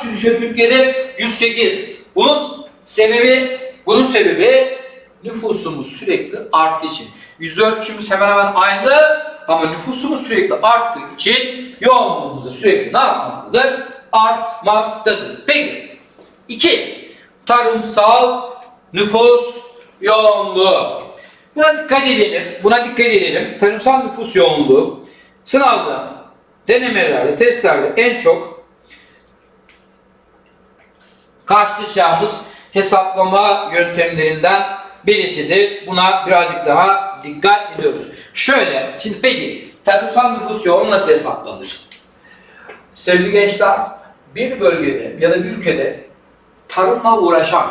kişi düşüyor Türkiye'de? 108. Bunun sebebi, bunun sebebi nüfusumuz sürekli arttığı için. Yüz ölçümüz hemen hemen aynı ama nüfusumuz sürekli arttığı için yoğunluğumuz sürekli ne yapmaktadır? Artmaktadır. Peki, iki, tarımsal nüfus yoğunluğu. Buna dikkat edelim. Buna dikkat edelim. Tarımsal nüfus yoğunluğu sınavda, denemelerde, testlerde en çok karşılaşacağımız hesaplama yöntemlerinden birisidir. Buna birazcık daha dikkat ediyoruz. Şöyle, şimdi peki tarımsal nüfus yoğunluğu nasıl hesaplanır? Sevgili gençler, bir bölgede ya da bir ülkede tarımla uğraşan,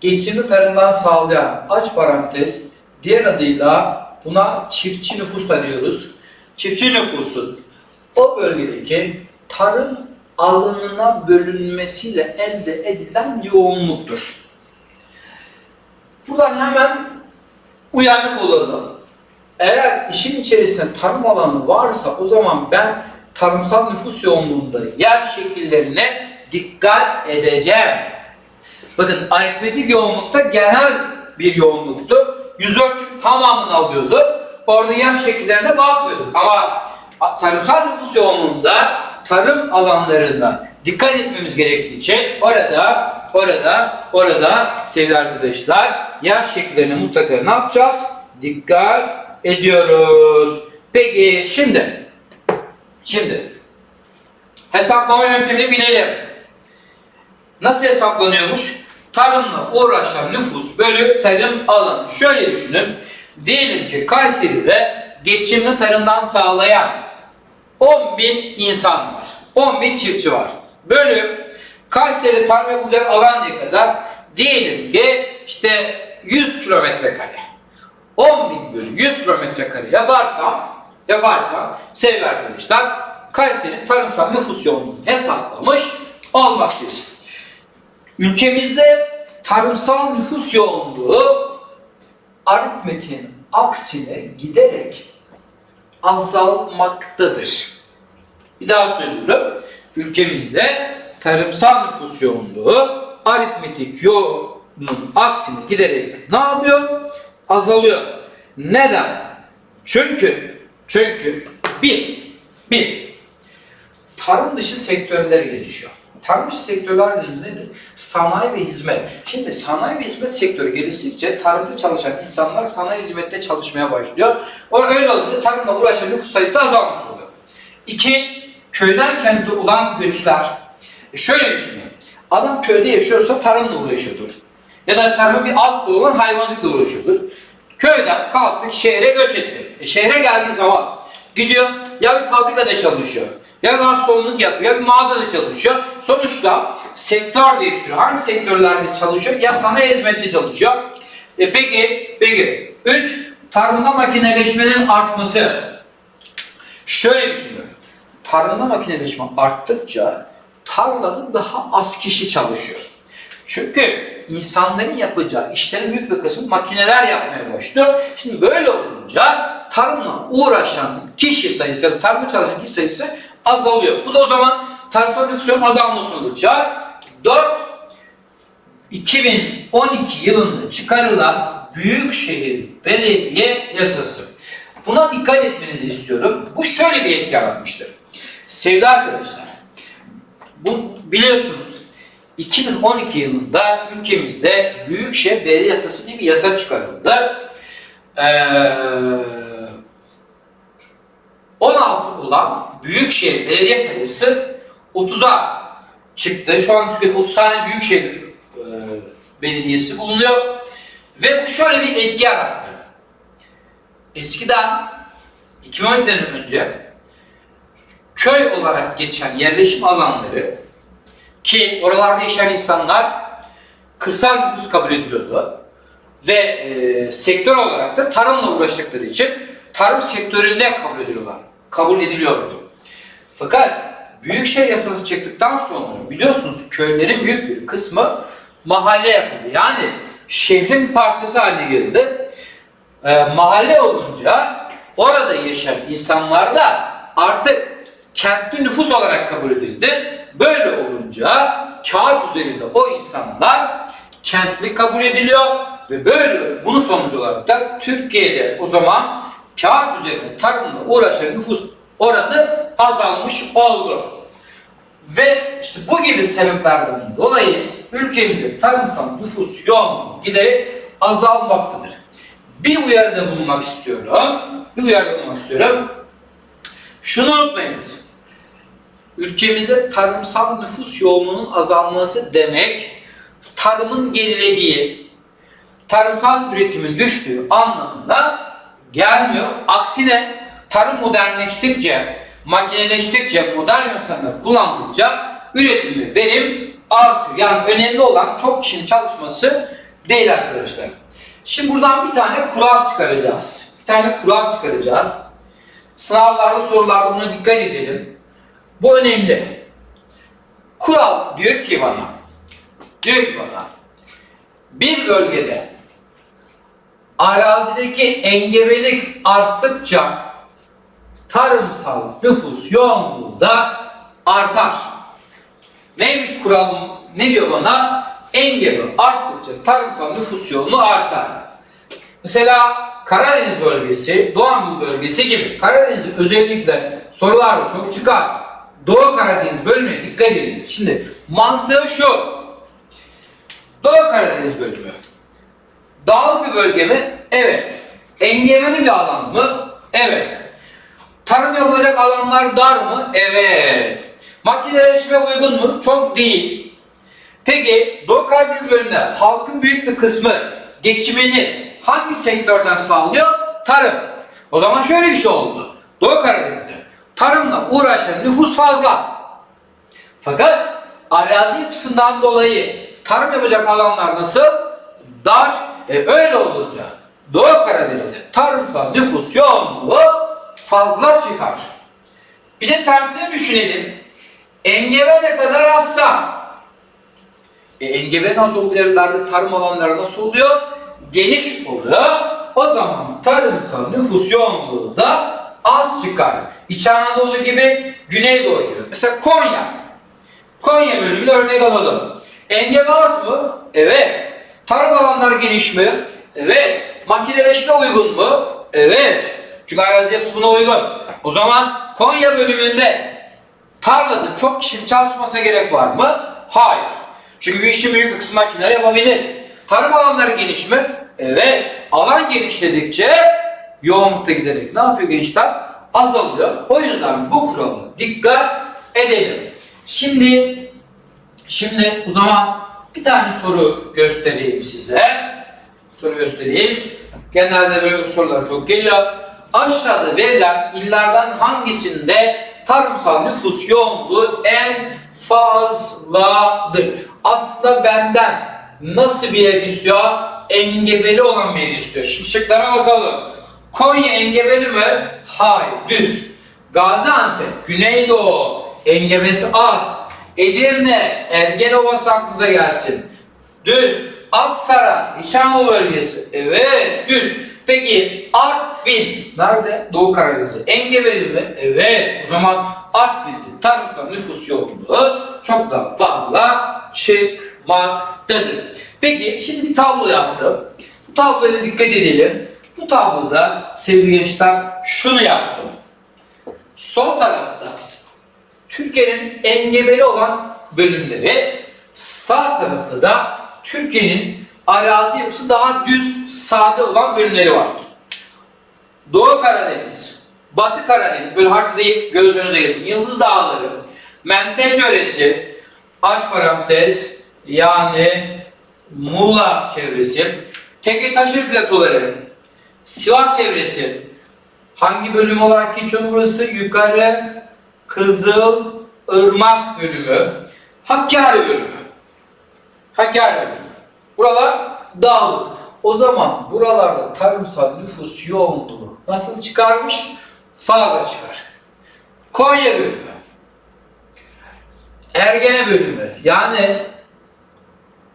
geçimini tarımdan sağlayan aç parantez diğer adıyla buna çiftçi nüfus da diyoruz. Çiftçi nüfusun o bölgedeki tarım alanına bölünmesiyle elde edilen yoğunluktur. Buradan hemen uyanık olalım. Eğer işin içerisinde tarım alanı varsa o zaman ben tarımsal nüfus yoğunluğunda yer şekillerine dikkat edeceğim. Bakın aritmetik yoğunlukta genel bir yoğunluktu. Yüz ölçüm tamamını alıyordu. Orada yer şekillerine bakmıyorduk. Ama tarımsal nüfus yoğunluğunda tarım alanlarına dikkat etmemiz gerektiği için orada, orada, orada sevgili arkadaşlar yer şekillerine mutlaka ne yapacağız? Dikkat ediyoruz. Peki şimdi, şimdi hesaplama yöntemini bilelim. Nasıl hesaplanıyormuş? Tarımla uğraşan nüfus bölü tarım alanı. Şöyle düşünün. Diyelim ki Kayseri'de geçimini tarımdan sağlayan 10 bin insan var. 10 bin çiftçi var. Bölü Kayseri tarım yapılacak alan kadar? Diyelim ki işte 100 kilometre kare. 10 bin bölü 100 kilometre kare yaparsam, yaparsam sevgili arkadaşlar Kayseri tarımsal nüfus yoğunluğunu hesaplamış olmaktayız. Ülkemizde tarımsal nüfus yoğunluğu aritmetiğin aksine giderek azalmaktadır. Bir daha söylüyorum. Ülkemizde tarımsal nüfus yoğunluğu aritmetik yoğunluğun aksine giderek ne yapıyor? Azalıyor. Neden? Çünkü çünkü bir, bir tarım dışı sektörler gelişiyor. Tarım dışı sektörler dediğimiz nedir? Sanayi ve hizmet. Şimdi sanayi ve hizmet sektörü geliştikçe tarımda çalışan insanlar sanayi hizmette çalışmaya başlıyor. O öyle olunca tarımla uğraşan nüfus sayısı azalmış oluyor. İki, köyden kente olan göçler. E şöyle düşünün. Adam köyde yaşıyorsa tarımla uğraşıyordur. Ya da tarımın bir alt kolu olan hayvancılıkla uğraşıyordur. Köyden kalktık şehre göç etti. E şehre geldiği zaman gidiyor ya bir fabrikada çalışıyor ya garsonluk yapıyor, ya bir mağazada çalışıyor. Sonuçta sektör değiştiriyor. Hangi sektörlerde çalışıyor? Ya sanayi hizmetli çalışıyor. E peki, peki. Üç, tarımda makineleşmenin artması. Şöyle düşünüyorum. Tarımda makineleşme arttıkça tarlada daha az kişi çalışıyor. Çünkü insanların yapacağı işlerin büyük bir kısmı makineler yapmaya başlıyor. Şimdi böyle olunca tarımla uğraşan kişi sayısı tarımda çalışan kişi sayısı azalıyor. Bu da o zaman tarımsal nüfusun azalmasına olacak. 4 2012 yılında çıkarılan Büyükşehir Belediye Yasası. Buna dikkat etmenizi istiyorum. Bu şöyle bir etki yaratmıştır. Sevgili arkadaşlar, bu biliyorsunuz 2012 yılında ülkemizde Büyükşehir Belediye Yasası diye bir yasa çıkarıldı. Ee, 16 olan Büyükşehir Belediye sayısı 30'a çıktı. Şu an Türkiye'de 30 tane Büyükşehir e, Belediyesi bulunuyor. Ve bu şöyle bir etki yarattı. Eskiden 2012'den önce köy olarak geçen yerleşim alanları ki oralarda yaşayan insanlar kırsal nüfus kabul ediliyordu. Ve e, sektör olarak da tarımla uğraştıkları için tarım sektöründe kabul ediliyorlar. Kabul ediliyordu. Fakat Büyükşehir Yasası çıktıktan sonra biliyorsunuz köylerin büyük bir kısmı mahalle yapıldı. Yani şehrin parçası haline geldi. E, mahalle olunca orada yaşayan insanlar da artık kentli nüfus olarak kabul edildi. Böyle olunca kağıt üzerinde o insanlar kentli kabul ediliyor ve böyle bunun sonucu olarak da Türkiye'de o zaman kağıt üzerinde tarımla uğraşan nüfus oranı azalmış oldu. Ve işte bu gibi sebeplerden dolayı ülkemizde tarımsal nüfus yoğunluğu giderek azalmaktadır. Bir uyarıda bulunmak istiyorum. Bir uyarıda bulunmak istiyorum. Şunu unutmayınız. Ülkemizde tarımsal nüfus yoğunluğunun azalması demek tarımın gerilediği, tarımsal üretimin düştüğü anlamına gelmiyor. Aksine tarım modernleştikçe, makineleştikçe, modern yöntemler kullandıkça üretim ve verim artıyor. Yani önemli olan çok kişinin çalışması değil arkadaşlar. Şimdi buradan bir tane kural çıkaracağız. Bir tane kural çıkaracağız. Sınavlarda, sorularda buna dikkat edelim. Bu önemli. Kural diyor ki bana, diyor ki bana, bir bölgede arazideki engebelik arttıkça tarımsal nüfus yoğunluğu da artar. Neymiş kuralım? Ne diyor bana? Engebe arttıkça tarımsal nüfus yoğunluğu artar. Mesela Karadeniz bölgesi, Doğu Anadolu bölgesi gibi. Karadeniz özellikle sorularda çok çıkar. Doğu Karadeniz bölümüne dikkat edin. Şimdi mantığı şu. Doğu Karadeniz bölümü. Dağlık bir bölge mi? Evet. Engebeli bir alan mı? Evet. Tarım yapılacak alanlar dar mı? Evet. Makineleşme uygun mu? Çok değil. Peki Doğu Karadeniz bölümünde halkın büyük bir kısmı geçimini hangi sektörden sağlıyor? Tarım. O zaman şöyle bir şey oldu. Doğu Karadeniz'de tarımla uğraşan nüfus fazla. Fakat arazi yapısından dolayı tarım yapacak alanlar nasıl? Dar. E öyle olunca Doğu Karadeniz'de tarımsal nüfus yoğunluğu fazla çıkar. Bir de tersini düşünelim. Engebe ne kadar azsa e, engebenin az olduğu yerlerde tarım alanları nasıl oluyor? Geniş oluyor. O zaman tarımsal nüfus yoğunluğu da az çıkar. İç Anadolu gibi Güneydoğu gibi. Mesela Konya. Konya bölümünü örnek alalım. Engebe az mı? Evet. Tarım alanları geniş mi? Evet. Makineleşme uygun mu? Evet. Çünkü arazi yapısı buna uygun. O zaman Konya bölümünde tarlada çok kişinin çalışmasına gerek var mı? Hayır. Çünkü bir işin büyük bir kısmı makineler yapabilir. Tarım alanları geniş mi? Evet. Alan genişledikçe yoğunlukta giderek ne yapıyor gençler? Azalıyor. O yüzden bu kurala dikkat edelim. Şimdi şimdi o zaman bir tane soru göstereyim size. Soru göstereyim. Genelde böyle sorular çok geliyor. Aşağıda verilen illerden hangisinde tarımsal nüfus yoğunluğu en fazladır? Aslında benden nasıl bir yer istiyor? Engebeli olan bir yer istiyor. Şimdi şıklara bakalım. Konya engebeli mi? Hayır. Düz. Gaziantep, Güneydoğu, engebesi az. Edirne, Ergenovası aklınıza gelsin. Düz. Aksaray, İç Anadolu bölgesi. Evet, düz. Peki Artvin nerede? Doğu Karadeniz'e. Engebeli mi? Evet. O zaman Artvin'de tarımsal nüfus yoğunluğu çok daha fazla çıkmaktadır. Peki şimdi bir tablo yaptım. Bu tabloya dikkat edelim. Bu tabloda sevgili gençler şunu yaptım. Sol tarafta Türkiye'nin engebeli olan bölümleri, sağ tarafta da Türkiye'nin arazi yapısı daha düz, sade olan bölümleri var. Doğu Karadeniz, Batı Karadeniz, böyle haritada göz önünüze getirin. Yıldız Dağları, Menteş Yöresi, aç parantez, yani Muğla çevresi, Teke Taşır platoları, Sivas çevresi, hangi bölüm olarak geçiyor burası? Yukarı Kızıl Irmak bölümü, Hakkari bölümü. Hakkari bölümü. Buralar dağlık. O zaman buralarda tarımsal nüfus yoğunluğu nasıl çıkarmış? Fazla çıkar. Konya bölümü. Ergene bölümü. Yani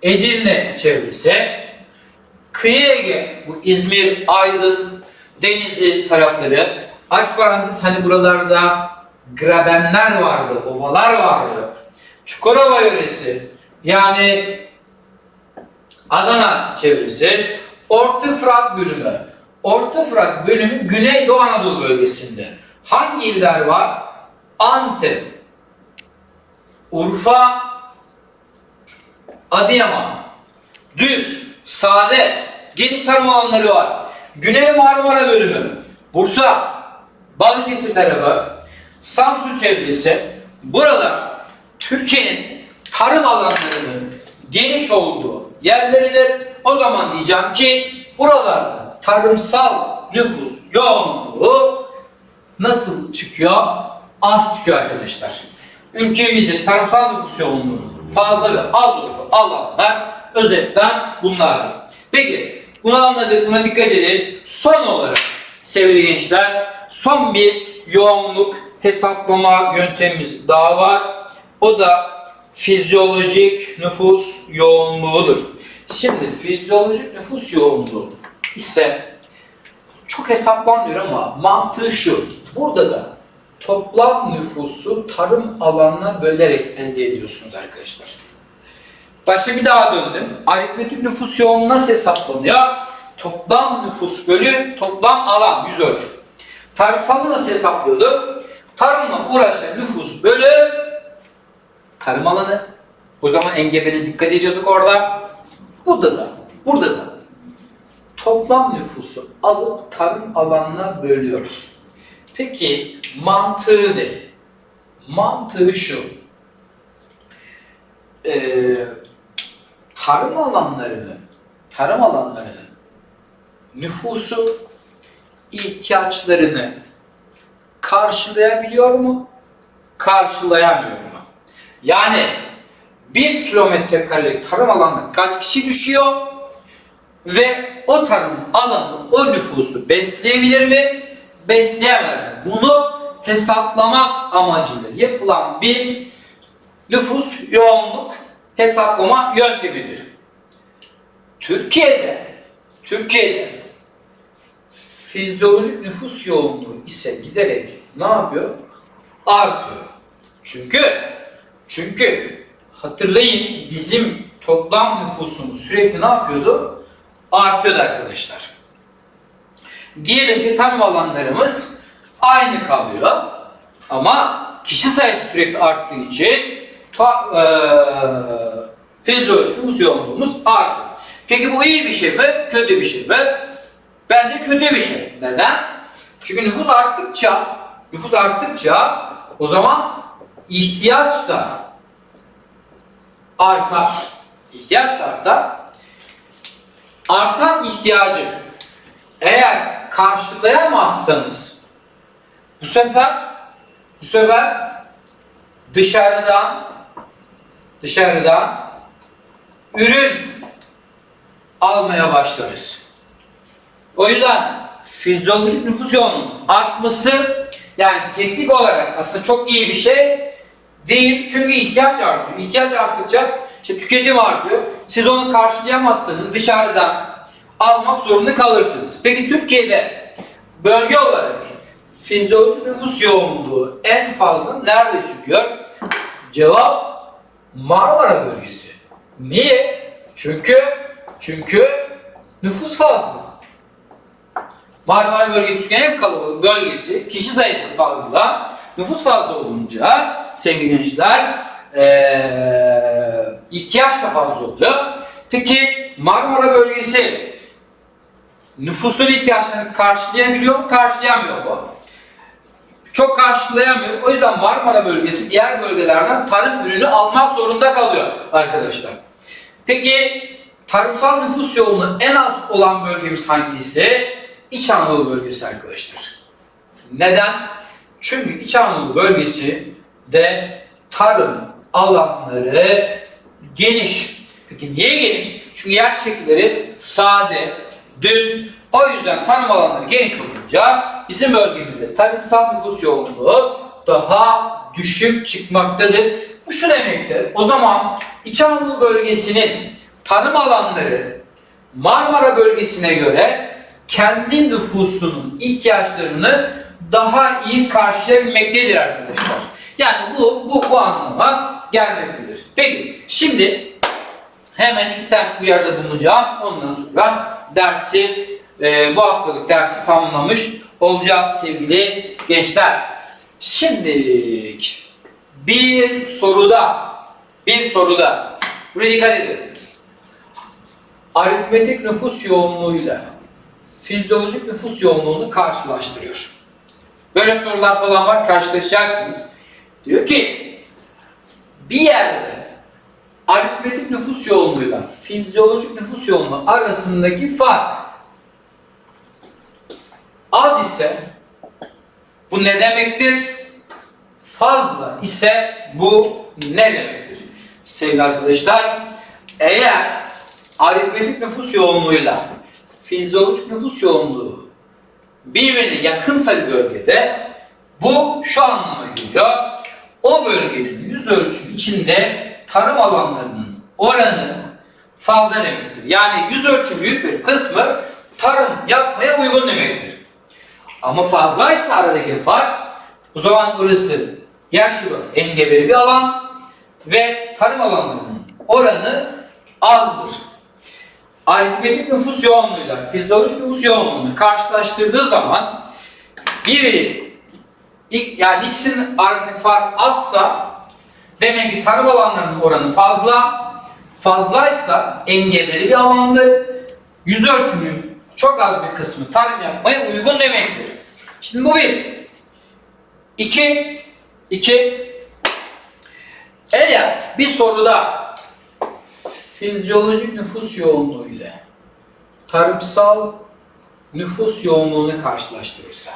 Edirne çevresi. Kıyı Ege. Bu İzmir, Aydın, Denizli tarafları. Aç parantez hani buralarda grabenler vardı, ovalar vardı. Çukurova yöresi yani Adana çevresi, Orta Fırat bölümü. Orta Fırat bölümü Güneydoğu Anadolu bölgesinde. Hangi iller var? Antep, Urfa, Adıyaman, Düz, Sade, geniş tarım alanları var. Güney Marmara bölümü, Bursa, Balıkesir tarafı, Samsun çevresi. Buralar Türkiye'nin tarım alanlarının geniş olduğu yerleridir. O zaman diyeceğim ki buralarda tarımsal nüfus yoğunluğu nasıl çıkıyor? Az çıkıyor arkadaşlar. Ülkemizde tarımsal nüfus yoğunluğu fazla ve az olduğu alanlar özetten bunlar. Peki bunu anladık, buna dikkat edin. Son olarak sevgili gençler son bir yoğunluk hesaplama yöntemimiz daha var. O da fizyolojik nüfus yoğunluğudur. Şimdi fizyolojik nüfus yoğunluğu ise çok hesaplanmıyor ama mantığı şu. Burada da toplam nüfusu tarım alanına bölerek elde ediyorsunuz arkadaşlar. Başta bir daha döndüm. Aritmetik nüfus yoğunluğu nasıl hesaplanıyor? Toplam nüfus bölü toplam alan yüz ölçü. Tarımsalı nasıl hesaplıyordu? Tarımla uğraşan nüfus bölü tarım alanı. O zaman engebele dikkat ediyorduk orada. Burada da, burada da toplam nüfusu alıp tarım alanına bölüyoruz. Peki mantığı ne? Mantığı şu. Ee, tarım alanlarını, tarım alanlarının nüfusu ihtiyaçlarını karşılayabiliyor mu? Karşılayamıyor mu? Yani bir kilometre karelik tarım alanına kaç kişi düşüyor ve o tarım alanı o nüfusu besleyebilir mi? Besleyemez? Bunu hesaplamak amacıyla yapılan bir nüfus yoğunluk hesaplama yöntemidir. Türkiye'de Türkiye'de fizyolojik nüfus yoğunluğu ise giderek ne yapıyor? Artıyor. Çünkü çünkü hatırlayın bizim toplam nüfusumuz sürekli ne yapıyordu? Artıyordu arkadaşlar. Diyelim ki tarım alanlarımız aynı kalıyor ama kişi sayısı sürekli arttığı için ta, eee fizyolojik yoğunluğumuz arttı. Peki bu iyi bir şey mi? Kötü bir şey mi? Bence kötü bir şey. Neden? Çünkü nüfus arttıkça nüfus arttıkça o zaman ihtiyaç da artar. İhtiyaç da artar. Artan ihtiyacı eğer karşılayamazsanız bu sefer bu sefer dışarıdan dışarıdan ürün almaya başlarız. O yüzden fizyolojik nüfus artması yani teknik olarak aslında çok iyi bir şey değil. Çünkü ihtiyaç artıyor. İhtiyaç arttıkça işte tüketim artıyor. Siz onu karşılayamazsanız dışarıdan almak zorunda kalırsınız. Peki Türkiye'de bölge olarak fizyolojik nüfus yoğunluğu en fazla nerede çıkıyor? Cevap Marmara bölgesi. Niye? Çünkü çünkü nüfus fazla. Marmara bölgesi Türkiye'nin en kalabalık bölgesi. Kişi sayısı fazla. Nüfus fazla olunca sevgili gençler ee, ihtiyaç da fazla oluyor. Peki Marmara bölgesi nüfusun ihtiyaçlarını karşılayabiliyor mu? Karşılayamıyor mu? Çok karşılayamıyor. O yüzden Marmara bölgesi diğer bölgelerden tarım ürünü almak zorunda kalıyor arkadaşlar. Peki tarımsal nüfus yoğunluğu en az olan bölgemiz hangisi? İç Anadolu bölgesi arkadaşlar. Neden? Çünkü İç Anadolu bölgesi de tarım alanları geniş. Peki niye geniş? Çünkü yer şekilleri sade, düz. O yüzden tarım alanları geniş olunca bizim bölgemizde tarımsal nüfus yoğunluğu daha düşük çıkmaktadır. Bu şu demektir. O zaman İç Anadolu bölgesinin tarım alanları Marmara bölgesine göre kendi nüfusunun ihtiyaçlarını daha iyi karşılayabilmektedir arkadaşlar. Yani bu bu bu anlama gelmektedir. Peki şimdi hemen iki tane uyarıda bulunacağım. Ondan sonra dersi e, bu haftalık dersi tamamlamış olacağız sevgili gençler. Şimdi bir soruda bir soruda buraya dikkat edin. Aritmetik nüfus yoğunluğuyla fizyolojik nüfus yoğunluğunu karşılaştırıyor. Böyle sorular falan var karşılaşacaksınız. Diyor ki bir yerde aritmetik nüfus yoğunluğuyla fizyolojik nüfus yoğunluğu arasındaki fark az ise bu ne demektir? Fazla ise bu ne demektir? Sevgili arkadaşlar, eğer aritmetik nüfus yoğunluğuyla fizyolojik nüfus yoğunluğu birbirine yakınsa bir bölgede bu şu anlama geliyor. O bölgenin yüz ölçümü içinde tarım alanlarının oranı fazla demektir. Yani yüz ölçüm büyük bir kısmı tarım yapmaya uygun demektir. Ama fazlaysa aradaki fark o zaman burası yaşlı engebeli bir alan ve tarım alanlarının oranı azdır. Aritmetik nüfus yoğunluğuyla fizyolojik nüfus yoğunluğunu karşılaştırdığı zaman biri ilk- yani ikisinin arasındaki fark azsa demek ki tarım alanlarının oranı fazla fazlaysa engebeli bir alandır. Yüz ölçümünün çok az bir kısmı tarım yapmaya uygun demektir. Şimdi bu bir. İki, iki. Eğer bir soruda fizyolojik nüfus yoğunluğu ile tarımsal nüfus yoğunluğunu karşılaştırırsa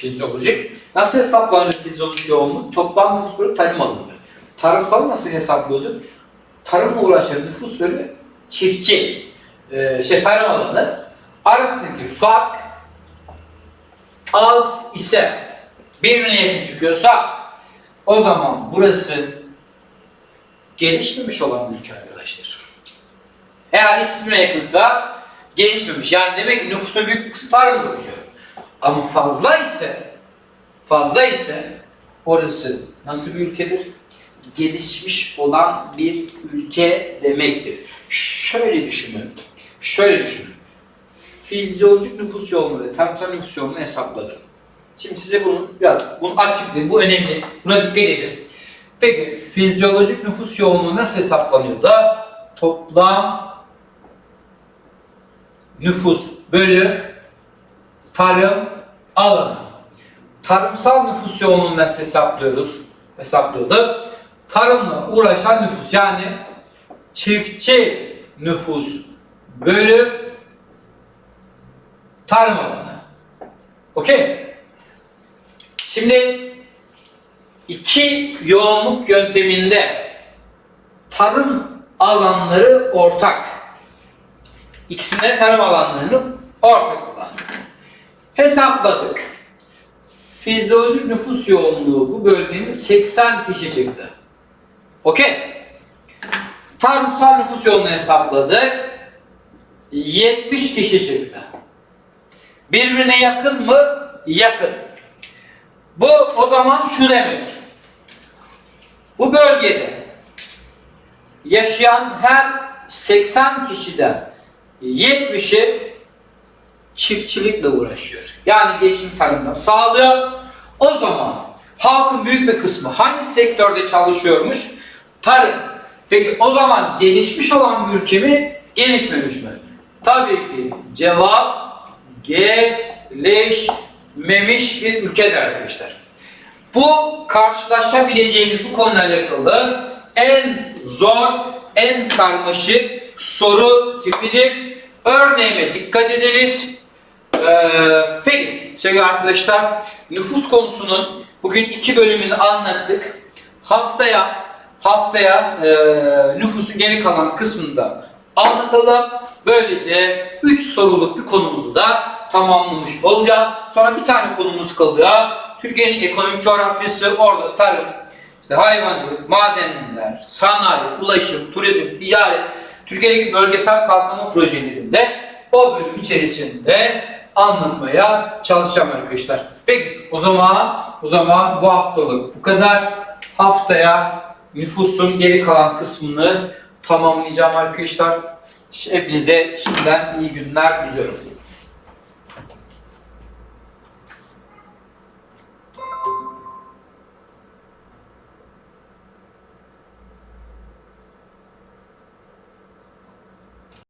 fizyolojik nasıl hesaplanır fizyolojik yoğunluk? Toplam nüfus bölü tarım alanı. Tarımsal nasıl hesaplıyordu? Tarımla uğraşan nüfus bölü çiftçi e, şey tarım alanı arasındaki fark az ise birbirine yakın çıkıyorsa o zaman burası gelişmemiş olan ülke arkadaşlar. Eğer ikisi birbirine yakınsa gelişmemiş. Yani demek ki nüfusun büyük kısmı tarımda oluşuyor. Ama fazla ise fazla ise orası nasıl bir ülkedir? Gelişmiş olan bir ülke demektir. Şöyle düşünün. Şöyle düşünün. Fizyolojik nüfus yoğunluğu ve tarımsal nüfus yoğunluğunu hesapladım. Şimdi size bunu biraz bunu açıklayayım. Bu önemli. Buna dikkat edin. Peki fizyolojik nüfus yoğunluğu nasıl hesaplanıyor da toplam nüfus bölü tarım alanı. Tarımsal nüfus yoğunluğunu nasıl hesaplıyoruz? Hesaplıyorduk. Tarımla uğraşan nüfus yani çiftçi nüfus bölü tarım alanı. Okey? Şimdi iki yoğunluk yönteminde tarım alanları ortak. İkisinde tarım alanlarını ortak kullandık. Hesapladık. Fizyolojik nüfus yoğunluğu bu bölgenin 80 kişi çıktı. Okey. Tarımsal nüfus yoğunluğunu hesapladık. 70 kişi çıktı. Birbirine yakın mı? Yakın. Bu o zaman şu demek. Bu bölgede yaşayan her 80 kişiden 70'i çiftçilikle uğraşıyor. Yani geçim tarımda sağlıyor. O zaman halkın büyük bir kısmı hangi sektörde çalışıyormuş? Tarım. Peki o zaman gelişmiş olan bir ülke mi? Gelişmemiş mi? Tabii ki cevap gelişmemiş bir ülkedir arkadaşlar. Bu karşılaşabileceğiniz bu konuyla alakalı en zor, en karmaşık soru tipidir. Örneğime dikkat ediniz. Ee, peki sevgili arkadaşlar nüfus konusunun bugün iki bölümünü anlattık. Haftaya haftaya e, nüfusun geri kalan kısmını da anlatalım. Böylece 3 soruluk bir konumuzu da tamamlamış olacağız. Sonra bir tane konumuz kalıyor. Türkiye'nin ekonomik coğrafyası, orada tarım, işte hayvancılık, madenler, sanayi, ulaşım, turizm, ticaret, Türkiye'deki bölgesel kalkınma projelerinde o bölüm içerisinde anlatmaya çalışacağım arkadaşlar. Peki o zaman o zaman bu haftalık bu kadar. Haftaya nüfusun geri kalan kısmını tamamlayacağım arkadaşlar. Hepinize şimdiden iyi günler diliyorum.